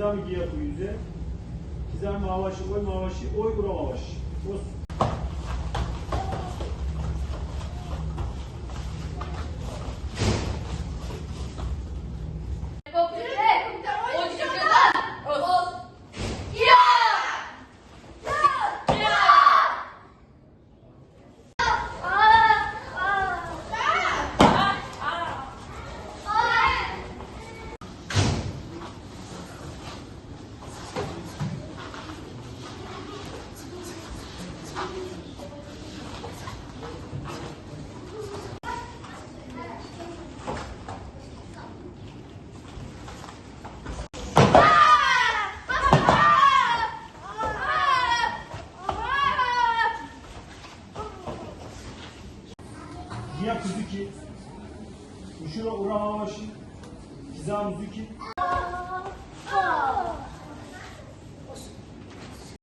Kizami giyaku yüze. Kizami mavaşı oy mavaşı oy ura mavaşı. Os. Giyaku zuki. Uşura ura mavaşı. Kizami zuki.